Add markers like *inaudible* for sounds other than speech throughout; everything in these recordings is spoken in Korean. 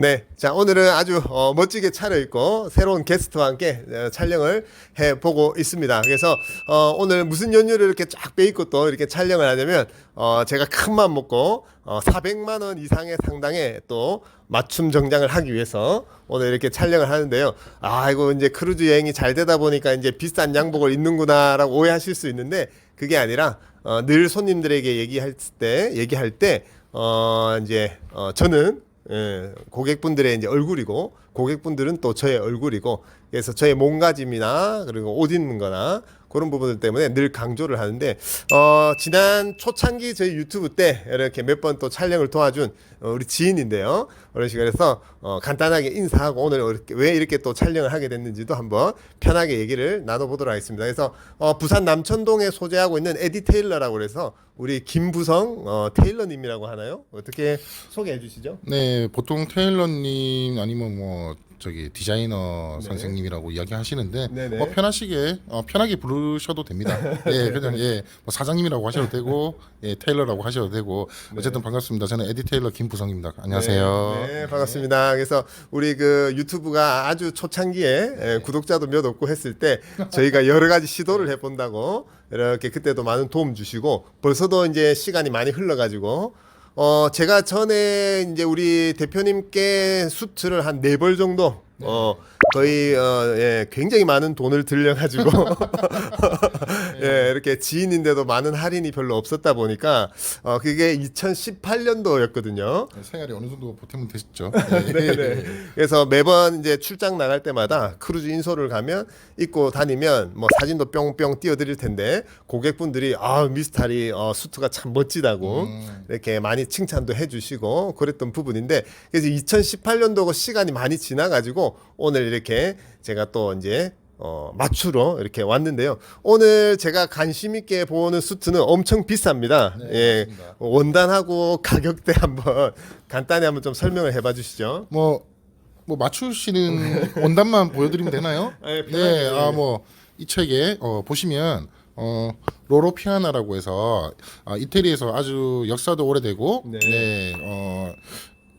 네, 자 오늘은 아주 어, 멋지게 차려입고 새로운 게스트와 함께 어, 촬영을 해보고 있습니다. 그래서 어, 오늘 무슨 연유를 이렇게 쫙 빼입고 또 이렇게 촬영을 하냐면 어, 제가 큰 맘 먹고 어, 400만 원 이상의 상당의 또 맞춤 정장을 하기 위해서 오늘 이렇게 촬영을 하는데요. 아 이거 이제 크루즈 여행이 잘 되다 보니까 이제 비싼 양복을 입는구나라고 오해하실 수 있는데 그게 아니라 어, 늘 손님들에게 얘기할 때 얘기할 때 어, 이제 어, 저는 예, 고객분들의 이제 얼굴이고 고객분들은 또 저의 얼굴이고 그래서 저의 몸가짐이나 그리고 옷 입는 거나 그런 부분들 때문에 늘 강조를 하는데 어 지난 초창기 저희 유튜브 때 이렇게 몇 번 또 촬영을 도와준 어, 우리 지인인데요. 어르시 그래서 어 간단하게 인사하고 오늘 이렇게 왜 이렇게 또 촬영을 하게 됐는지도 한번 편하게 얘기를 나눠보도록 하겠습니다. 그래서 어 부산 남천동에 소재하고 있는 에디 테일러라고 그래서 우리 김부성 어 테일러님이라고 하나요? 어떻게 소개해 주시죠? 네, 보통 테일러님 아니면 뭐 저기 디자이너 선생님이라고 이야기하시는데 네네. 뭐 편하시게 어, 편하게 부르셔도 됩니다. 예, *laughs* 그냥 예, 뭐 사장님이라고 하셔도 되고 예, 테일러라고 하셔도 되고 어쨌든 반갑습니다. 저는 에디 테일러 김부성입니다. 안녕하세요. 네, 네, 반갑습니다. 그래서 우리 그 유튜브가 아주 초창기에 예, 구독자도 몇 없고 했을 때 저희가 여러 가지 시도를 해본다고 이렇게 그때도 많은 도움 주시고 벌써도 이제 시간이 많이 흘러가지고 어 제가 전에 이제 우리 대표님께 수트를 한 네 벌 정도 어 거의 어, 예, 굉장히 많은 돈을 들려가지고 *laughs* *laughs* 예, 이렇게 지인인데도 많은 할인이 별로 없었다 보니까 어, 그게 2018년도였거든요. 생활이 어느 정도 보탬은 되셨죠? 네 네. *laughs* 그래서 매번 이제 출장 나갈 때마다 크루즈 인솔을 가면 입고 다니면 뭐 사진도 뿅뿅 띄워드릴 텐데 고객분들이 아 미스타리 어, 수트가 참 멋지다고 이렇게 많이 칭찬도 해주시고 그랬던 부분인데 그래서 2018년도고 시간이 많이 지나가지고 오늘 이렇게 제가 또 이제 어, 맞추러 이렇게 왔는데요. 오늘 제가 관심 있게 보는 수트는 엄청 비쌉니다. 네, 예, 맞습니다. 원단하고 *laughs* 가격대 한번 간단히 한번 좀 설명을 해봐 주시죠. 뭐, 뭐 맞추시는 *laughs* 원단만 보여드리면 되나요? 네, 편하게. 네, 아 뭐 이 책에 어, 보시면 어, 로로 피아나라고 해서 아, 이태리에서 아주 역사도 오래되고 네. 네, 어,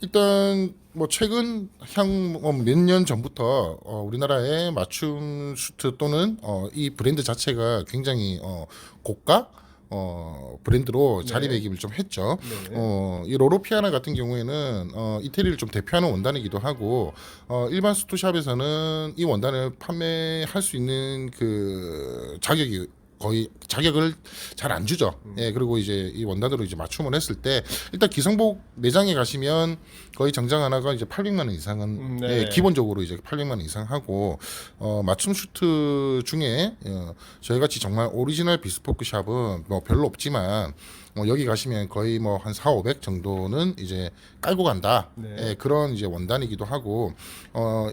일단 뭐 최근 향 몇 년 전부터 어, 우리나라의 맞춤 수트 또는 어, 이 브랜드 자체가 굉장히 어, 고가 어, 브랜드로 자리매김을 좀 했죠. 네. 어, 이 로로피아나 같은 경우에는 어, 이태리를 좀 대표하는 원단이기도 하고 어, 일반 수트샵에서는 이 원단을 판매할 수 있는 그 자격이 거의 자격을 잘 안 주죠. 예, 그리고 이제 이 원단으로 이제 맞춤을 했을 때 일단 기성복 매장에 가시면 거의 정장 하나가 이제 800만 원 이상은 음, 네. 예, 기본적으로 이제 800만 원 이상 하고 어, 맞춤 슈트 중에 어, 저희 같이 정말 오리지널 비스포크 샵은 뭐 별로 없지만 뭐 여기 가시면 거의 뭐 한 4, 500 정도는 이제 깔고 간다. 네. 예, 그런 이제 원단이기도 하고 어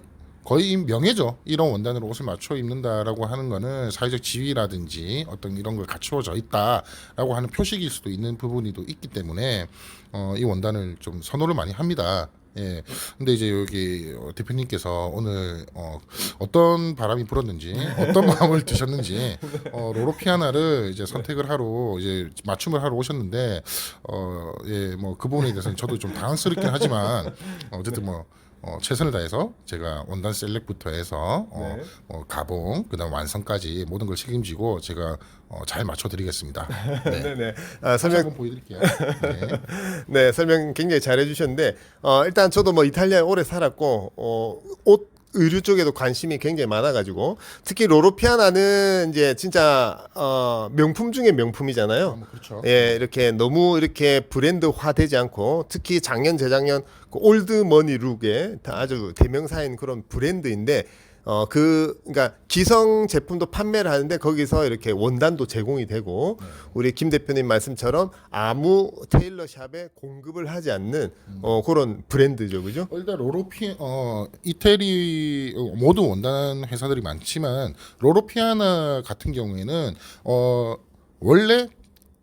거의 명예죠. 이런 원단으로 옷을 맞춰 입는다라고 하는 거는 사회적 지위라든지 어떤 이런 걸 갖추어져 있다라고 하는 표식일 수도 있는 부분이 또 있기 때문에 어, 이 원단을 좀 선호를 많이 합니다. 예. 근데 이제 여기 어, 대표님께서 오늘 어, 어떤 바람이 불었는지 어떤 *laughs* 마음을 드셨는지 어, 로로 피아나를 이제 선택을 하러 이제 맞춤을 하러 오셨는데 어, 예, 뭐 그 부분에 대해서는 저도 좀 당황스럽긴 하지만 어쨌든 뭐 어, 최선을 다해서 제가 원단 셀렉부터 해서 어, 네. 어, 가봉 그다음 완성까지 모든 걸 책임지고 제가 어, 잘 맞춰드리겠습니다. *laughs* 네. 네네. 아, 설명 설명 한번 보여드릴게요. 네. *laughs* 네 설명 굉장히 잘해 주셨는데 어, 일단 저도 뭐 이탈리아에 오래 살았고 어, 옷 의류 쪽에도 관심이 굉장히 많아가지고 특히 로로피아나는 이제 진짜 어, 명품 중에 명품이잖아요. 뭐 그렇죠. 예, 이렇게 너무 이렇게 브랜드화되지 않고 특히 작년 재작년 그 올드 머니 룩에 다 아주 대명사인 그런 브랜드인데 어 그 그러니까 기성 제품도 판매를 하는데 거기서 이렇게 원단도 제공이 되고 우리 김 대표님 말씀처럼 아무 테일러 샵에 공급을 하지 않는 어 그런 브랜드죠. 그죠? 어, 일단 로로피 어 이태리 어, 모든 원단 회사들이 많지만 로로피아나 같은 경우에는 어 원래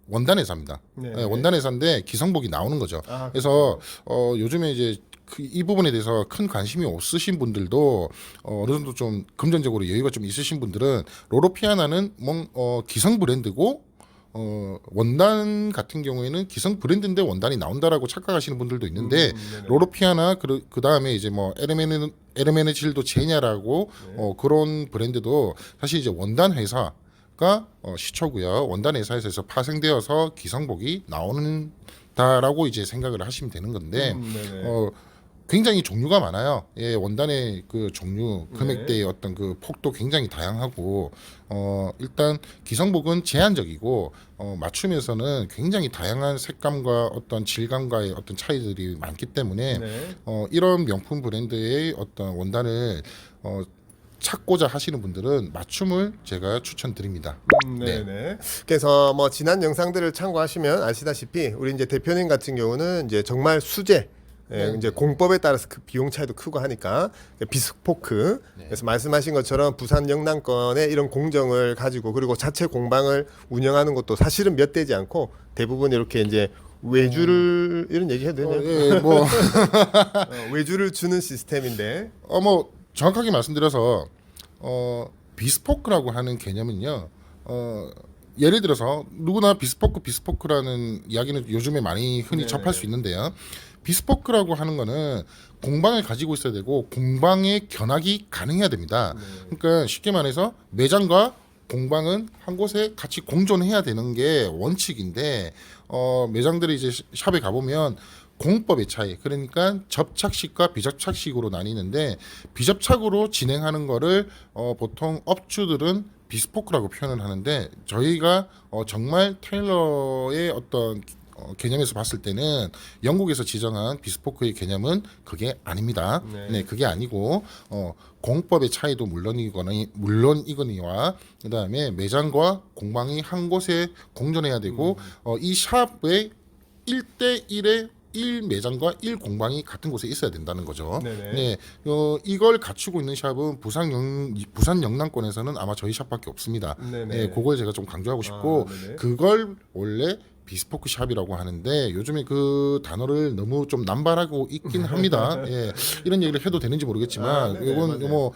원단 회사입니다. 네. 예, 원단 회사인데 기성복이 나오는 거죠. 아, 그래서 어 요즘에 이제 그 이 부분에 대해서 큰 관심이 없으신 분들도 어, 어느 정도 좀 금전적으로 여유가 좀 있으신 분들은 로로피아나는 뭔 어, 기성 브랜드고 어, 원단 같은 경우에는 기성 브랜드인데 원단이 나온다라고 착각하시는 분들도 있는데 음, 네네. 로로피아나 그, 그 다음에 이제 뭐 에르메네 에르메네질도 제냐라고 네. 어, 그런 브랜드도 사실 이제 원단 회사 가 어, 시초고요. 원단 회사에서 파생되어서 기성복이 나오는 다라고 이제 생각을 하시면 되는 건데 음, 네네. 어, 굉장히 종류가 많아요. 예, 원단의 그 종류, 네. 금액대의 어떤 그 폭도 굉장히 다양하고, 어, 일단 기성복은 제한적이고, 어, 맞춤에서는 굉장히 다양한 색감과 어떤 질감과의 어떤 차이들이 많기 때문에, 네. 어, 이런 명품 브랜드의 어떤 원단을 어, 찾고자 하시는 분들은 맞춤을 제가 추천드립니다. 음, 네 네. 그래서 뭐 지난 영상들을 참고하시면 아시다시피 우리 이제 대표님 같은 경우는 이제 정말 수제 예, 네. 이제 공법에 따라서 그 비용 차이도 크고 하니까 비스포크 네. 그래서 말씀하신 것처럼 부산 영남권의 이런 공정을 가지고 그리고 자체 공방을 운영하는 것도 사실은 몇 되지 않고 대부분 이렇게 이제 외주를 이런 얘기 해도 어, 되냐? 예, 뭐, *laughs* 어, 외주를 주는 시스템인데 어, 뭐 정확하게 말씀드려서 어, 비스포크라고 하는 개념은요. 어, 예를 들어서 누구나 비스포크 비스포크라는 이야기는 요즘에 많이 흔히 네. 접할 수 있는데요. 비스포크라고 하는 거는 공방을 가지고 있어야 되고 공방의 견학이 가능해야 됩니다. 그러니까 쉽게 말해서 매장과 공방은 한 곳에 같이 공존해야 되는 게 원칙인데 어, 매장들이 이제 샵에 가보면 공법의 차이 그러니까 접착식과 비접착식으로 나뉘는데 비접착으로 진행하는 거를 어, 보통 업주들은 비스포크라고 표현을 하는데 저희가 어, 정말 테일러의 어떤 어, 개념에서 봤을 때는 영국에서 지정한 비스포크의 개념은 그게 아닙니다. 네. 네, 그게 아니고 어, 공법의 차이도 물론이거니 물론이거니와 그다음에 매장과 공방이 한 곳에 공존해야 되고 어, 이 샵의 1대 1의 1 매장과 1 공방이 같은 곳에 있어야 된다는 거죠. 네네. 네, 어, 이걸 갖추고 있는 샵은 부산 영 부산 영남권에서는 아마 저희 샵밖에 없습니다. 네네. 네, 그걸 제가 좀 강조하고 싶고 아, 네네. 그걸 원래 비스포크 샵이라고 하는데 요즘에 그 단어를 너무 좀 남발하고 있긴 합니다. *laughs* 예, 이런 얘기를 해도 되는지 아, 모르겠지만 네네, 이건 맞아요. 뭐.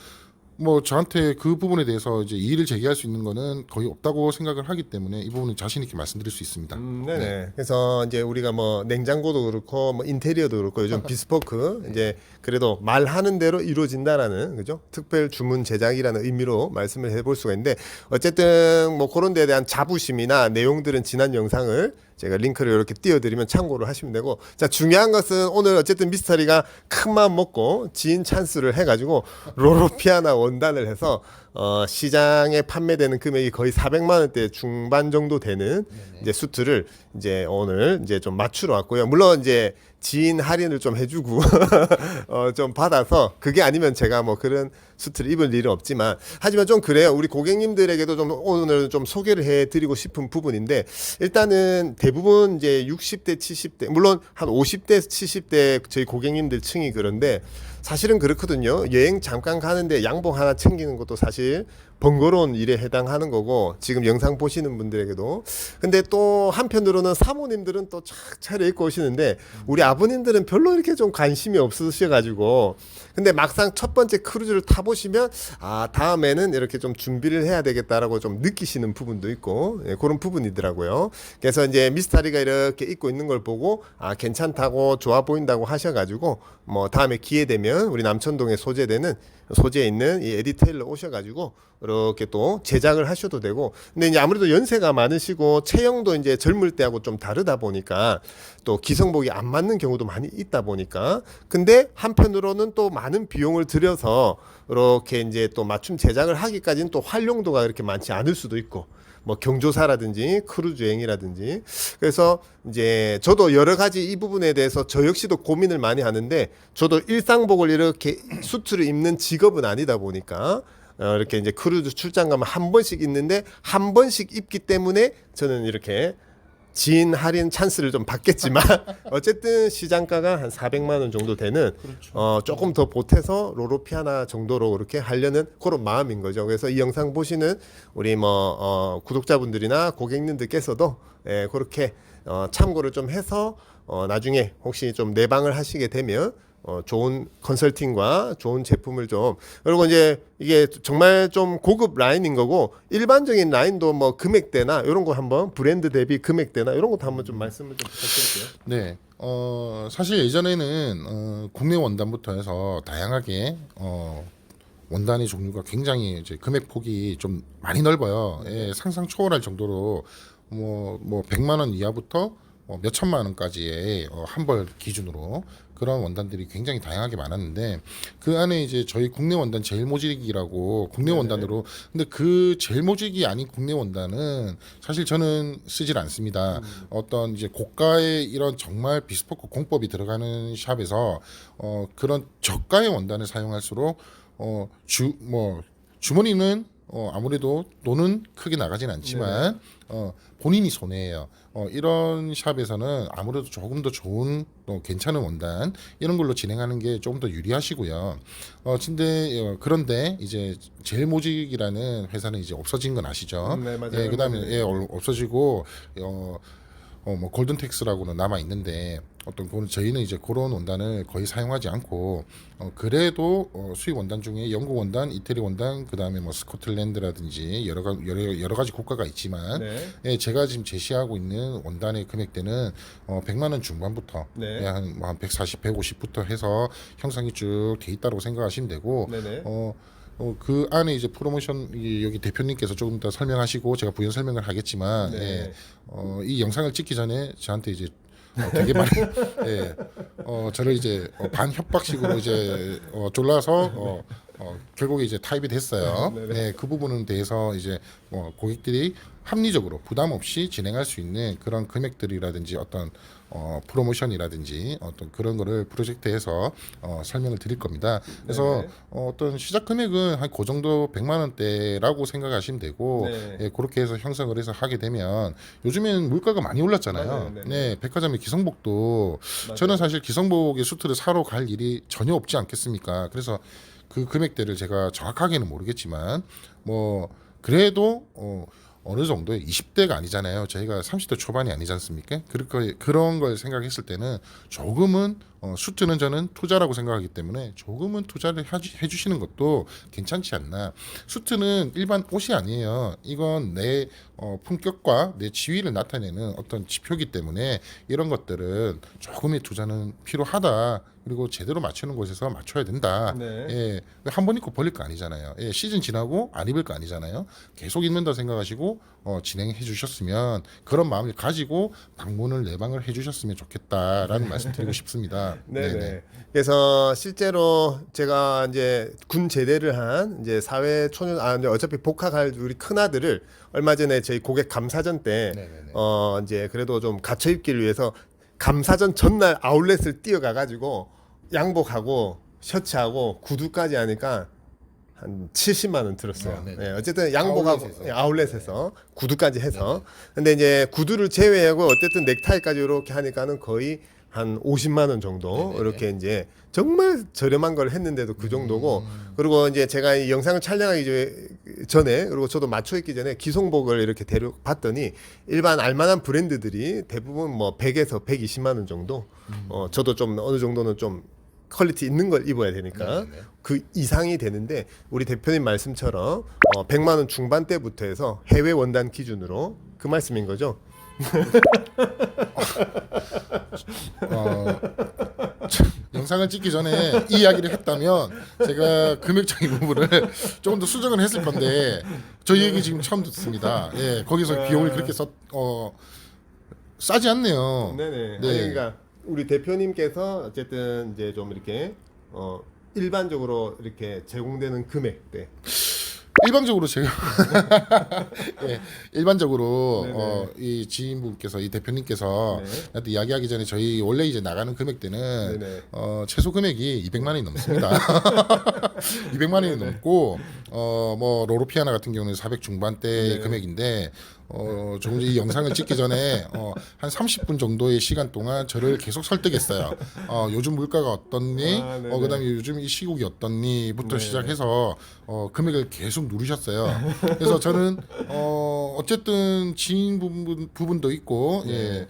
뭐 저한테 그 부분에 대해서 이제 이의를 제기할 수 있는 거는 거의 없다고 생각을 하기 때문에 이 부분은 자신 있게 말씀드릴 수 있습니다. 음, 네네. 그래서 이제 우리가 뭐 냉장고도 그렇고 뭐 인테리어도 그렇고 요즘 비스포크 *laughs* 이제 그래도 말하는 대로 이루어진다라는 그죠? 특별 주문 제작이라는 의미로 말씀을 해볼 수가 있는데 어쨌든 뭐 그런 데에 대한 자부심이나 내용들은 지난 영상을 제가 링크를 이렇게 띄워드리면 참고를 하시면 되고 자 중요한 것은 오늘 어쨌든 미스터리가 큰 마음 먹고 지인 찬스를 해가지고 로로피아나 원단을 해서 어, 시장에 판매되는 금액이 거의 400만 원대 중반 정도 되는 이제 수트를 이제 오늘 이제 좀 맞추러 왔고요. 물론 이제 지인 할인을 좀 해주고 *laughs* 어, 좀 받아서 그게 아니면 제가 뭐 그런 수트를 입을 일은 없지만 하지만 좀 그래요. 우리 고객님들에게도 좀 오늘 좀 소개를 해드리고 싶은 부분인데 일단은 대부분 이제 60대 70대 물론 한 50대 70대 저희 고객님들 층이 그런데 사실은 그렇거든요. 여행 잠깐 가는데 양복 하나 챙기는 것도 사실 번거로운 일에 해당하는 거고 지금 영상 보시는 분들에게도. 근데 또 한편으로는 사모님들은 또 착 차려입고 오시는데 우리 아버님들은 별로 이렇게 좀 관심이 없으셔가지고 근데 막상 첫 번째 크루즈를 타보시면 아 다음에는 이렇게 좀 준비를 해야 되겠다라고 좀 느끼시는 부분도 있고 예, 그런 부분이더라고요. 그래서 이제 미스타리가 이렇게 입고 있는 걸 보고 아 괜찮다고 좋아 보인다고 하셔가지고 뭐 다음에 기회 되면 우리 남천동에 소재되는 소재에 있는 이 에디 테일러 오셔가지고 이렇게 또 제작을 하셔도 되고 근데 이제 아무래도 연세가 많으시고 체형도 이제 젊을 때하고 좀 다르다 보니까 또 기성복이 안 맞는 경우도 많이 있다 보니까. 근데 한편으로는 또 많은 비용을 들여서 이렇게 이제 또 맞춤 제작을 하기까지는 또 활용도가 그렇게 많지 않을 수도 있고 뭐 경조사라든지 크루즈 여행이라든지. 그래서 이제 저도 여러 가지 이 부분에 대해서 저 역시도 고민을 많이 하는데 저도 일상복을 이렇게 수트를 입는 직업은 아니다 보니까 어, 이렇게 이제 크루즈 출장 가면 한 번씩 입는데 한 번씩 입기 때문에 저는 이렇게 지인 할인 찬스를 좀 받겠지만 *laughs* 어쨌든 시장가가 한 400만 원 정도 되는 어 조금 더 보태서 로로피아나 정도로 그렇게 하려는 그런 마음인 거죠. 그래서 이 영상 보시는 우리 뭐 어, 구독자분들이나 고객님들께서도 예, 그렇게 어, 참고를 좀 해서 어, 나중에 혹시 좀 내방을 하시게 되면 어, 좋은 컨설팅과 좋은 제품을 좀 그리고 이제 이게 정말 좀 고급 라인인 거고 일반적인 라인도 뭐 금액대나 이런 거 한번 브랜드 대비 금액대나 이런 것도 한번 좀 말씀을 좀 부탁드릴게요. 네. 어, 사실 예전에는 어, 국내 원단부터 해서 다양하게 어, 원단의 종류가 굉장히 이제 금액 폭이 좀 많이 넓어요. 예, 상상 초월할 정도로 뭐뭐 100만 원 이하부터 뭐몇 천만 원까지의 어, 한벌 기준으로 그런 원단들이 굉장히 다양하게 많았는데 그 안에 이제 저희 국내 원단 제일 모직이라고 국내 원단으로. 근데 그 제일 모직이 아닌 국내 원단은 사실 저는 쓰질 않습니다. 어떤 이제 고가의 이런 정말 비스포크 공법이 들어가는 샵에서 어 그런 저가의 원단을 사용할수록 어주 뭐 주머니는 어 아무래도 돈은 크게 나가진 않지만 어 본인이 손해예요. 어 이런 샵에서는 아무래도 조금 더 좋은 또 괜찮은 원단 이런 걸로 진행하는 게 조금 더 유리하시고요. 어 근데 어, 그런데 이제 제일 모직이라는 회사는 이제 없어진 건 아시죠? 음, 네, 맞아요. 예, 그다음에 예, 얼- 없어지고 어 어, 뭐 골든텍스라고는 남아 있는데 어떤 그런 저희는 이제 그런 원단을 거의 사용하지 않고 어, 그래도 어, 수입 원단 중에 영국 원단, 이태리 원단, 그 다음에 뭐 스코틀랜드라든지 여러 가 여러 여러 가지 국가가 있지만 네. 예, 제가 지금 제시하고 있는 원단의 금액대는 어, 100만 원 중반부터 네. 예, 한, 뭐 한 140, 150부터 해서 형성이 쭉 돼 있다고 생각하시면 되고 네네. 어, 어, 그 안에 이제 프로모션 이 여기 대표님께서 조금 더 설명하시고 제가 부연 설명을 하겠지만 네. 예, 어, 이 영상을 찍기 전에 저한테 이제 어, 되게 많이 *laughs* 예, 어, 저를 이제 어, 반 협박식으로 이제 어, 졸라서 어, 어, 결국에 이제 타입이 됐어요. 네, 그 부분은 대해서 이제 뭐 고객들이 합리적으로 부담 없이 진행할 수 있는 그런 금액들이라든지 어떤 어, 프로모션이라든지 어떤 그런 거를 프로젝트에서 어, 설명을 드릴 겁니다. 그래서. 어, 어떤 시작 금액은 한 그 정도 100만 원대라고 생각하시면 되고 네. 예, 그렇게 해서 형성을 해서 하게 되면 요즘에는 물가가 많이 올랐잖아요. 맞아요. 네네. 네, 백화점의 기성복도 맞아요. 저는 사실 기성복의 수트를 사러 갈 일이 전혀 없지 않겠습니까? 그래서 그 금액대를 제가 정확하게는 모르겠지만 뭐 그래도 어 어느 정도의 20대가 아니잖아요. 저희가 30대 초반이 아니지 않습니까? 그렇게 그런 걸 생각했을 때는 조금은 어, 수트는 저는 투자라고 생각하기 때문에 조금은 투자를 해주- 해주시는 것도 괜찮지 않나. 수트는 일반 옷이 아니에요. 이건 내 어, 품격과 내 지위를 나타내는 어떤 지표기 때문에 이런 것들은 조금의 투자는 필요하다. 그리고 제대로 맞추는 곳에서 맞춰야 된다. 네. 예, 한 번 입고 버릴 거 아니잖아요. 예, 시즌 지나고 안 입을 거 아니잖아요. 계속 입는다 생각하시고 어, 진행해 주셨으면 그런 마음을 가지고 방문을 내방을 해 주셨으면 좋겠다라는 말씀 드리고 싶습니다. *laughs* 네 네. 그래서 실제로 제가 이제 군 제대를 한 이제 사회 초년 아 이제 어차피 복학할 우리 큰 아들을 얼마 전에 저희 고객 감사전 때 네네네. 어 이제 그래도 좀 갖춰 입기를 위해서 감사전 전날 아울렛을 뛰어가 가지고 양복하고 셔츠하고 구두까지 하니까 한 70만 원 들었어요. 아, 네 네. 네, 어쨌든 양복하고 아울렛에서. 예, 아울렛에서 구두까지 해서. 근데 이제 구두를 제외하고 어쨌든 넥타이까지 이렇게 하니까는 거의 한 50만 원 정도 이렇게 이제 정말 저렴한 걸 했는데도 그 정도고 그리고 이제 제가 이 영상을 촬영하기 저- 전에 그리고 저도 맞춰 입기 전에 기송복을 이렇게 데려 봤더니 일반 알만한 브랜드들이 대부분 뭐 100에서 120만 원 정도? 어 저도 좀 어느 정도는 좀 퀄리티 있는 걸 입어야 되니까 네네네. 그 이상이 되는데 우리 대표님 말씀처럼 어 100만 원 중반대부터 해서 해외 원단 기준으로 그 말씀인 거죠. *laughs* 어, 참, 영상을 찍기 전에 이 이야기를 했다면 제가 금액적인 부분을 *laughs* 조금 더 수정을 했을 건데 저희 얘기 지금 처음 듣습니다. 예, 거기서 비용을 그렇게 썼, 어, 싸지 않네요. 네네. 네. 아니, 그러니까 우리 대표님께서 어쨌든 이제 좀 이렇게 어 일반적으로 이렇게 제공되는 금액대. 일반적으로 제가 *laughs* 예, 일반적으로 네네. 어, 이 지인분께서 이 대표님께서 네. 나한테 이야기하기 전에 저희 원래 이제 나가는 금액대는 네네. 어, 최소 금액이 200만 원이 넘습니다. *laughs* 200만 원이 넘고 어, 뭐 로로피아나 같은 경우는 400 중반대 네. 금액인데 어, 조금 이 영상을 찍기 전에 어, 한 30분 정도의 시간 동안 저를 계속 설득했어요. 어, 요즘 물가가 어떻니? 아, 네네. 어, 그다음에 요즘 이 시국이 어떻니?부터 네. 시작해서 어, 금액을 계속 누르셨어요. *laughs* 그래서 저는 어, 어쨌든 지인 부분, 부분도 있고 네. 예,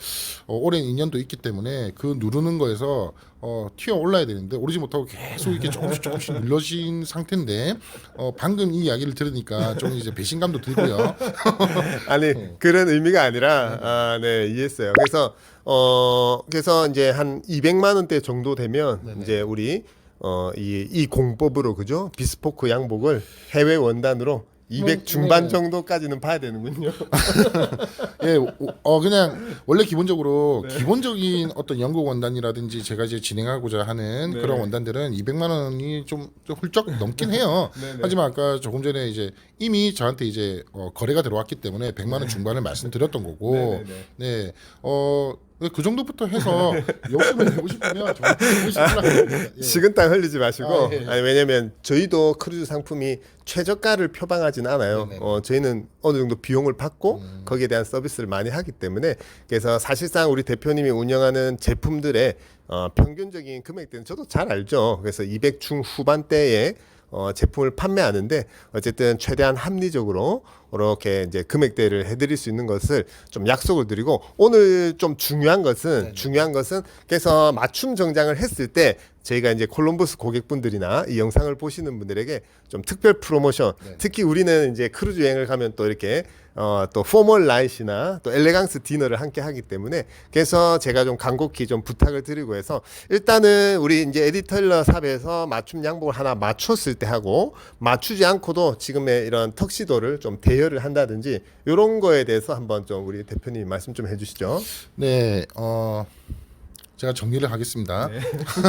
어, 오랜 인연도 있기 때문에 그 누르는 거에서 어, 튀어 올라야 되는데 오르지 못하고 계속 이렇게 조금씩 조금씩 눌러진 상태인데 어, 방금 이 이야기를 들으니까 좀 이제 배신감도 들고요. *laughs* 아니 그런 의미가 아니라 아, 네 이해했어요. 그래서 어 그래서 이제 한 200만 원대 정도 되면 이제 우리 어이 이 공법으로 그죠 비스포크 양복을 해외 원단으로 200 음, 중반 네. 정도까지는 봐야 되는군요. *laughs* 예, 오- 어 그냥 원래 기본적으로 기본적인 어떤 연구 원단이라든지 제가 이제 진행하고자 하는 네. 그런 원단들은 200만 원이 좀, 좀 훌쩍 넘긴 해요. 네, 네. 하지만 아까 조금 전에 이제 이미 저한테 이제 어, 거래가 들어왔기 때문에 100만 원 중반을 말씀드렸던 거고, 네, 네, 네, 어. 그 정도부터 해서 욕심을 내고 싶으면 정말 싶더라고요. 예. 식은땀 흘리지 마시고 아, 예. 아니 왜냐면 저희도 크루즈 상품이 최저가를 표방하지는 않아요. 네네. 음. 어 저희는 어느 정도 비용을 받고 거기에 대한 서비스를 많이 하기 때문에 그래서 사실상 우리 대표님이 운영하는 제품들의 어 평균적인 금액대는 저도 잘 알죠. 그래서 200 중 후반대에 어, 제품을 판매하는데 어쨌든 최대한 합리적으로 이렇게 이제 금액대를 해드릴 수 있는 것을 좀 약속을 드리고 오늘 좀 중요한 것은 중요한 것은 그래서 맞춤 정장을 했을 때 저희가 이제 콜럼버스 고객분들이나 이 영상을 보시는 분들에게 좀 특별 프로모션 특히 우리는 이제 크루즈 여행을 가면 또 이렇게 어, 또 포멀 라이트나 또 엘레강스 디너를 함께 하기 때문에 그래서 제가 좀 간곡히 좀 부탁을 드리고 해서 일단은 우리 이제 에디터일러 삽에서 맞춤 양복을 하나 맞췄을 때 하고 맞추지 않고도 지금의 이런 턱시도를 좀 대여 를 한다든지 이런 거에 대해서 한번 좀 우리 대표님 말씀 좀 해주시죠. 네, 어 제가 정리를 하겠습니다.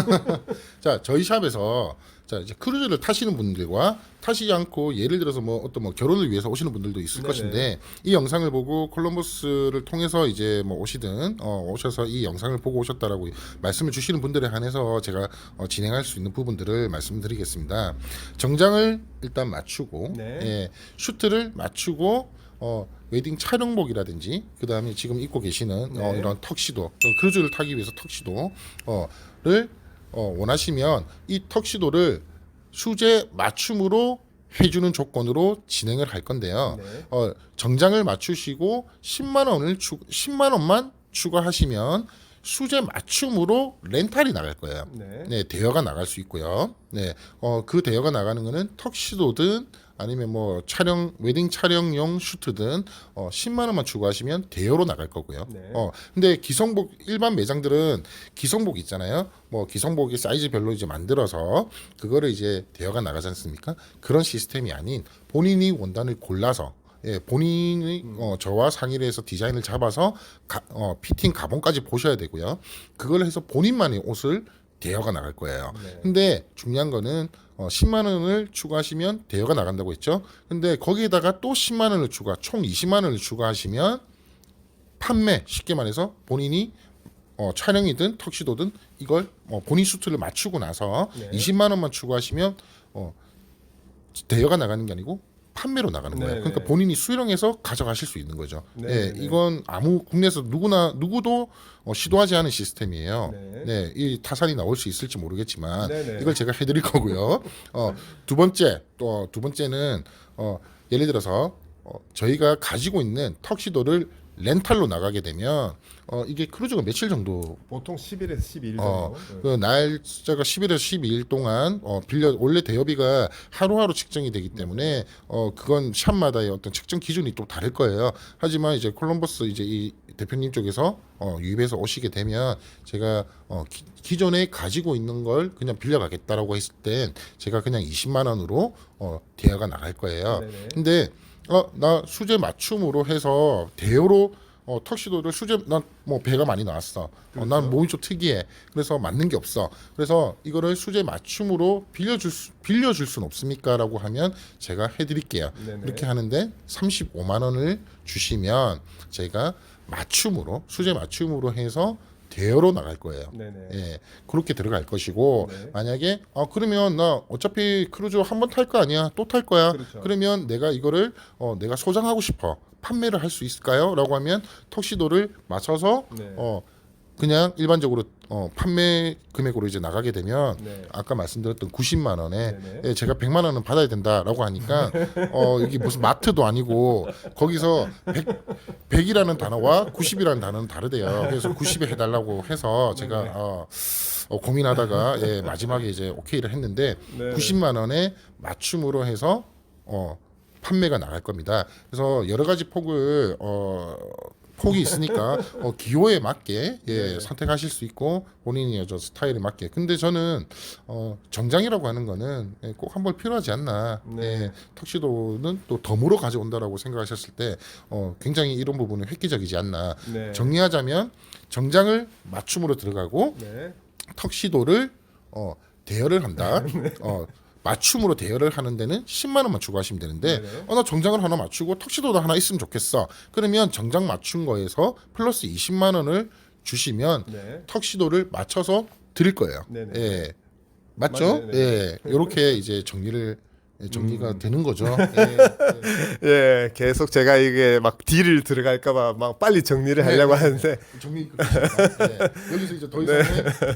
*laughs* 자, 저희 샵에서 자 이제 크루즈를 타시는 분들과 타시지 않고 예를 들어서 뭐 어떤 뭐 결혼을 위해서 오시는 분들도 있을 네네. 것인데 이 영상을 보고 콜럼버스를 통해서 이제 뭐 오시든 어, 오셔서 이 영상을 보고 오셨다라고 말씀을 주시는 분들에 한해서 제가 어, 진행할 수 있는 부분들을 말씀드리겠습니다. 정장을 일단 맞추고 네. 예, 슈트를 맞추고 어, 웨딩 촬영복이라든지 그 다음에 지금 입고 계시는 어, 네. 이런 턱시도 어, 크루즈를 타기 위해서 턱시도를 어, 원하시면 이 턱시도를 수제 맞춤으로 해주는 조건으로 진행을 할 건데요. 네. 어, 정장을 맞추시고 10만 원을 추 10만 원만 추가하시면 수제 맞춤으로 렌탈이 나갈 거예요. 네. 네, 대여가 나갈 수 있고요. 네, 어, 그 대여가 나가는 거는 턱시도든 아니면 뭐 촬영 웨딩 촬영용 슈트든 어, 10만 원만 추가하시면 대여로 나갈 거고요. 네. 어, 근데 기성복 일반 매장들은 기성복 있잖아요. 뭐 기성복이 사이즈별로 이제 만들어서 그거를 이제 대여가 나가지 않습니까? 그런 시스템이 아닌 본인이 원단을 골라서 예, 본인이 어, 저와 상의를 해서 디자인을 잡아서 가, 어, 피팅 가본까지 보셔야 되고요. 그걸 해서 본인만의 옷을 대여가 나갈 거예요. 네. 근데 중요한 거는 어, 10만 원을 추가하시면 대여가 나간다고 했죠. 근데 거기에다가 또 10만 원을 추가, 총 20만 원을 추가하시면 판매 쉽게 말해서 본인이 어, 촬영이든 턱시도든 이걸 어, 본인 수트를 맞추고 나서 네. 20만 원만 추가하시면 어, 대여가 나가는 게 아니고 판매로 나가는 거예요. 네, 그러니까 네. 본인이 수령해서 가져가실 수 있는 거죠. 네, 예, 네. 이건 아무 국내에서 누구나 누구도 어, 시도하지 않은 시스템이에요. 네. 네, 이 타산이 나올 수 있을지 모르겠지만 네, 네. 이걸 제가 해드릴 거고요. 어, 두 번째 또 두 번째는 어, 예를 들어서 어, 저희가 가지고 있는 턱시도를 렌탈로 나가게 되면 어, 이게 크루즈가 며칠 정도 보통 10일에서 12일 정도. 어, 네. 그 날짜가 10일에서 12일 동안 어, 빌려 원래 대여비가 하루하루 측정이 되기 때문에 어, 그건 샵마다의 어떤 측정 기준이 또 다를 거예요. 하지만 이제 콜럼버스 이제 이 대표님 쪽에서 어, 유입해서 오시게 되면 제가 어, 기, 기존에 가지고 있는 걸 그냥 빌려가겠다라고 했을 땐 제가 그냥 20만 원으로 어, 대여가 나갈 거예요. 네네. 근데 어 나 수제 맞춤으로 해서 대여로 어 턱시도를 수제 난 뭐 배가 많이 나왔어. 어, 난 몸이 좀 특이해. 그래서 맞는 게 없어. 그래서 이거를 수제 맞춤으로 빌려줄 수, 빌려줄 수는 없습니까라고 하면 제가 해드릴게요. 네네. 그렇게 하는데 35만 원을 주시면 제가 맞춤으로 수제 맞춤으로 해서 대여로 나갈 거예요. 네네. 예, 그렇게 들어갈 것이고 네. 만약에 아 그러면 나 어차피 크루즈 한 번 탈 거 아니야 또 탈 거야 그렇죠. 그러면 내가 이거를 어 내가 소장하고 싶어 판매를 할 수 있을까요?라고 하면 턱시도를 맞춰서 네. 어 그냥 일반적으로 어 판매 금액으로 이제 나가게 되면 네. 아까 말씀드렸던 90만 원에 네네. 예, 제가 100만 원은 받아야 된다라고 하니까 *laughs* 어 이게 무슨 마트도 아니고 거기서 100, 100 이라는 단어와 90이라는 단어는 다르대요. 그래서 90에 해달라고 해서 제가 네네. 어, 어, 고민하다가 예, 마지막에 이제 오케이를 했는데 네. 90만 원에 맞춤으로 해서 어, 판매가 나갈 겁니다. 그래서 여러 가지 폭을 어, 폭이 있으니까 어, 기호에 맞게 예, 선택하실 수 있고 본인의 저 스타일에 맞게. 근데 저는 어, 정장이라고 하는 거는 예, 꼭한벌 필요하지 않나. 네. 예, 턱시도는 또 덤으로 가져온다라고 생각하셨을 때 어, 굉장히 이런 부분은 획기적이지 않나. 네. 정리하자면 정장을 맞춤으로 들어가고 네. 턱시도를 어, 대여를 한다. *laughs* 네. 어, 맞춤으로 대여를 하는 데는 10만 원만 추가하시면 되는데 네네. 어, 나 정장을 하나 맞추고 턱시도도 하나 있으면 좋겠어. 그러면 정장 맞춘 거에서 플러스 20만 원을 주시면 네. 턱시도를 맞춰서 드릴 거예요. 네네. 예. 맞죠? 맞네요. 예. 이렇게 이제 정리를 예, 정리가 음. 되는 거죠. *laughs* 예. 예. 예, 계속 제가 이게 막 딜을 들어갈까봐 막 빨리 정리를 하려고 네. 하는데, 정리. 예. 여기서 이제 더 이상의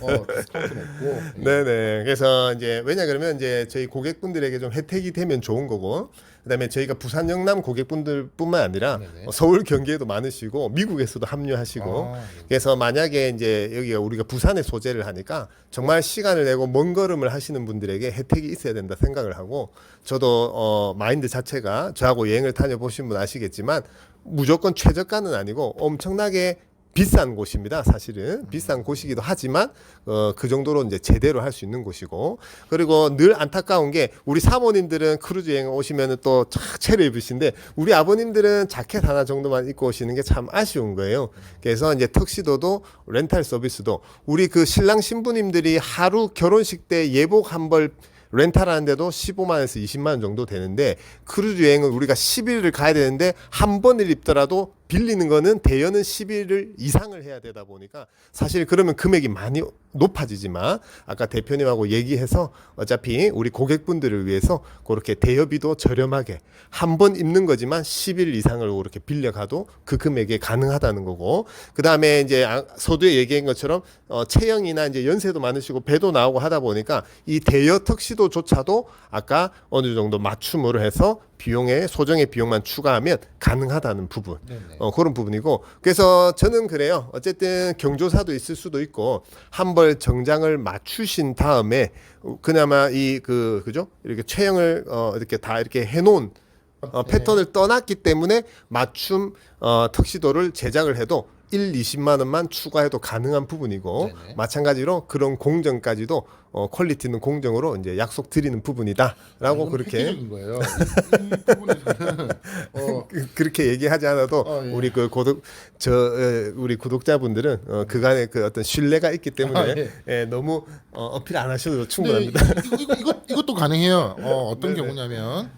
어, 디스카운트는 없고 예. 네네. 그래서 이제 왜냐 그러면 이제 저희 고객분들에게 좀 혜택이 되면 좋은 거고, 그다음에 저희가 부산 영남 고객분들뿐만 아니라 네네. 어, 서울 경기에도 많으시고 미국에서도 합류하시고, 아, 네. 그래서 만약에 이제 여기가 우리가 부산에 소재를 하니까 정말 시간을 내고 먼 걸음을 하시는 분들에게 혜택이 있어야 된다 생각을 하고 저도 어 마인드 자체가 저하고 여행을 다녀보신 분 아시겠지만 무조건 최저가는 아니고 엄청나게 비싼 곳입니다. 사실은 비싼 곳이기도 하지만 어, 그 정도로 이제 제대로 할 수 있는 곳이고 그리고 늘 안타까운 게 우리 사모님들은 크루즈 여행 오시면은 또착 차려 입으신데 우리 아버님들은 자켓 하나 정도만 입고 오시는 게 참 아쉬운 거예요. 그래서 이제 턱시도도 렌탈 서비스도 우리 그 신랑 신부님들이 하루 결혼식 때 예복 한 벌 렌탈하는데도 15만 원에서 20만 원 정도 되는데 크루즈 여행은 우리가 10일을 가야 되는데 한 번을 입더라도 빌리는 거는 대여는 11일 이상을 해야 되다 보니까 사실 그러면 금액이 많이 높아지지만 아까 대표님하고 얘기해서 어차피 우리 고객분들을 위해서 그렇게 대여비도 저렴하게 한 번 입는 거지만 10일 이상을 그렇게 빌려가도 그 금액에 가능하다는 거고. 그 다음에 이제 아- 서두에 얘기한 것처럼 어, 체형이나 이제 연세도 많으시고 배도 나오고 하다 보니까 이 대여 턱시도조차도 아까 어느 정도 맞춤으로 해서 비용에 소정의 비용만 추가하면 가능하다는 부분. 네네. 어, 그런 부분이고 그래서 저는 그래요. 어쨌든 경조사도 있을 수도 있고 한 벌 정장을 맞추신 다음에 어, 그나마 이 그 그죠 이렇게 체형을 어, 이렇게 다 이렇게 해놓은 어, 패턴을 떠났기 때문에 맞춤 어, 턱시도를 제작을 해도 1, 20만 원만 추가해도 가능한 부분이고 네네. 마찬가지로 그런 공정까지도 어, 퀄리티 있는 공정으로 이제 약속 드리는 부분이다라고 이건 그렇게 거예요. *laughs* 이, 이 부분에서는 어, 그- 그렇게 얘기하지 않아도 어, 예. 우리 그 구독 저 에, 우리 구독자분들은 어, 그간의 그 어떤 신뢰가 있기 때문에 아, 예. 예, 너무 어, 어필 안 하셔도 근데 충분합니다. 이거, 이거, 이거, 이것도 가능해요. 어, 어떤. 경우냐면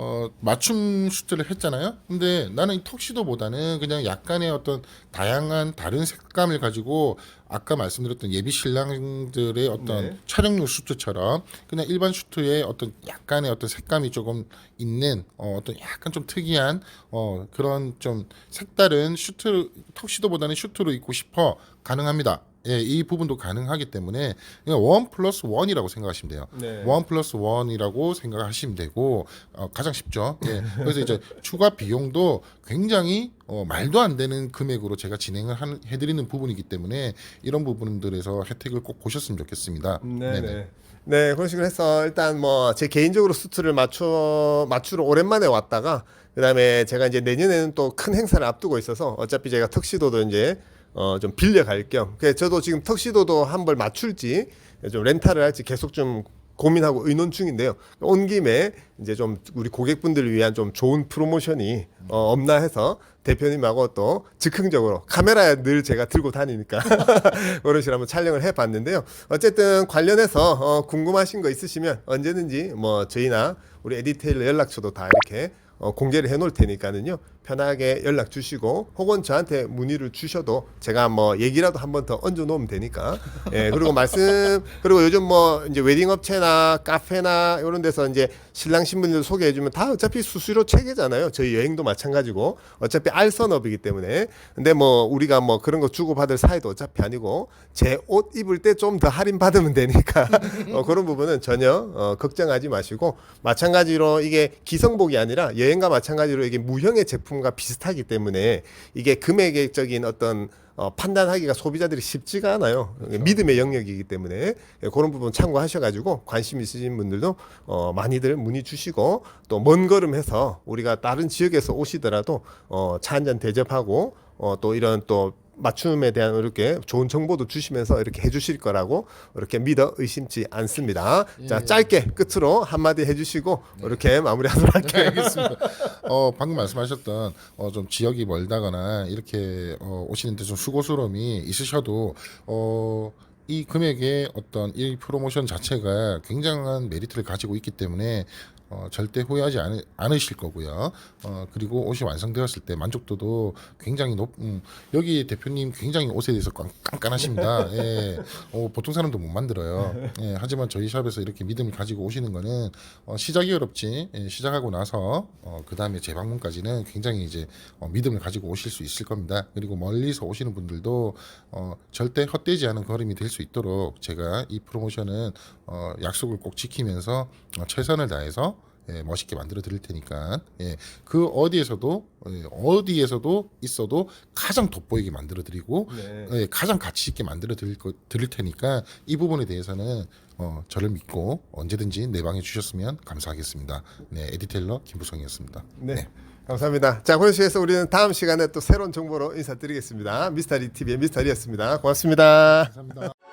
어, 맞춤 슈트를 했잖아요. 근데 나는 이 턱시도보다는 그냥 약간의 어떤 다양한 다른 색감을 가지고 아까 말씀드렸던 예비 신랑들의 어떤 네. 촬영용 슈트처럼 그냥 일반 슈트에 어떤 약간의 어떤 색감이 조금 있는 어, 어떤 약간 좀 특이한 어, 그런 좀 색다른 슈트 턱시도보다는 슈트로 입고 싶어 가능합니다. 예, 이 부분도 가능하기 때문에 그냥 원 플러스 원이라고 생각하시면 돼요. 네. 원 플러스 원이라고 생각하시면 되고 어, 가장 쉽죠. 예. 그래서 이제 추가 비용도 굉장히 어, 말도 안 되는 금액으로 제가 진행을 한, 해드리는 부분이기 때문에 이런 부분들에서 혜택을 꼭 보셨으면 좋겠습니다. 네 네. 네, 그런 식으로 해서 일단 뭐 제 개인적으로 수트를 맞춰 맞추러 오랜만에 왔다가 그다음에 제가 이제 내년에는 또 큰 행사를 앞두고 있어서 어차피 제가 턱시도도 이제 어 좀 빌려 갈 겸. 그래서 저도 지금 턱시도도 한 벌 맞출지 좀 렌탈을 할지 계속 좀 고민하고 의논 중인데요. 온 김에 이제 좀 우리 고객분들을 위한 좀 좋은 프로모션이 어, 없나 해서 대표님하고 또 즉흥적으로 카메라에 늘 제가 들고 다니니까 *laughs* 식으로 한번 촬영을 해봤는데요. 어쨌든 관련해서 어, 궁금하신 거 있으시면 언제든지 뭐 저희나 우리 에디테일 연락처도 다 이렇게 어, 공개를 해놓을 테니까는요. 편하게 연락 주시고 혹은 저한테 문의를 주셔도 제가 뭐 얘기라도 한 번 더 얹어 놓으면 되니까. 예 그리고 말씀 그리고 요즘 뭐 이제 웨딩 업체나 카페나 이런 데서 이제 신랑 신부님들 소개해 주면 다 어차피 수수료 체계잖아요. 저희 여행도 마찬가지고 어차피 알선업이기 때문에. 근데 뭐 우리가 뭐 그런 거 주고 받을 사이도 어차피 아니고 제 옷 입을 때 좀 더 할인 받으면 되니까. *laughs* 어, 그런 부분은 전혀 어, 걱정하지 마시고 마찬가지로 이게 기성복이 아니라 여 행과 마찬가지로 이게 무형의 제품 제품과 비슷하기 때문에 이게 금액적인 어떤 어, 판단하기가 소비자들이 쉽지가 않아요. 믿음의 영역이기 때문에 예, 그런 부분 참고하셔가지고 관심 있으신 분들도 어, 많이들 문의 주시고 또 먼 걸음해서 우리가 다른 지역에서 오시더라도 어, 차 한 잔 대접하고 어, 또 이런 또 맞춤에 대한 이렇게 좋은 정보도 주시면서 이렇게 해주실 거라고 이렇게 믿어 의심치 않습니다. 자 짧게 끝으로 한마디 해주시고 이렇게 마무리하도록 할게요. 알겠습니다. *laughs* 어 방금 말씀하셨던 어, 좀 지역이 멀다거나 이렇게 어, 오시는데 좀 수고스러움이 있으셔도 어. 이 금액의 어떤 이 프로모션 자체가 굉장한 메리트를 가지고 있기 때문에 어, 절대 후회하지 않으, 않으 실 거고요. 어, 그리고 옷이 완성되었을 때 만족도도 굉장히 높. 음, 여기 대표님 굉장히 옷에 대해서 깐, 깐깐하십니다. *laughs* 예, 어, 보통 사람도 못 만들어요. 예, 하지만 저희 샵에서 이렇게 믿음을 가지고 오시는 거는 어, 시작이 어렵지. 예, 시작하고 나서 어, 그 다음에 재방문까지는 굉장히 이제 어, 믿음을 가지고 오실 수 있을 겁니다. 그리고 멀리서 오시는 분들도 어, 절대 헛되지 않은 걸음이 될 수 있도록 제가 이 프로모션은 어, 약속을 꼭 지키면서 어, 최선을 다해서 예, 멋있게 만들어 드릴 테니까 예, 그 어디에서도 예, 어디에서도 있어도 가장 돋보이게 만들어 드리고 네. 예, 가장 가치 있게 만들어 드릴 거 드릴 테니까 이 부분에 대해서는 어, 저를 믿고 언제든지 내방해 주셨으면 감사하겠습니다. 네, 에디테일러 김부성이었습니다. 네. 감사합니다. 자, 식에서 우리는 다음 시간에 또 새로운 정보로 인사드리겠습니다. 미스터리 TV의 미스터리였습니다. 고맙습니다. 감사합니다.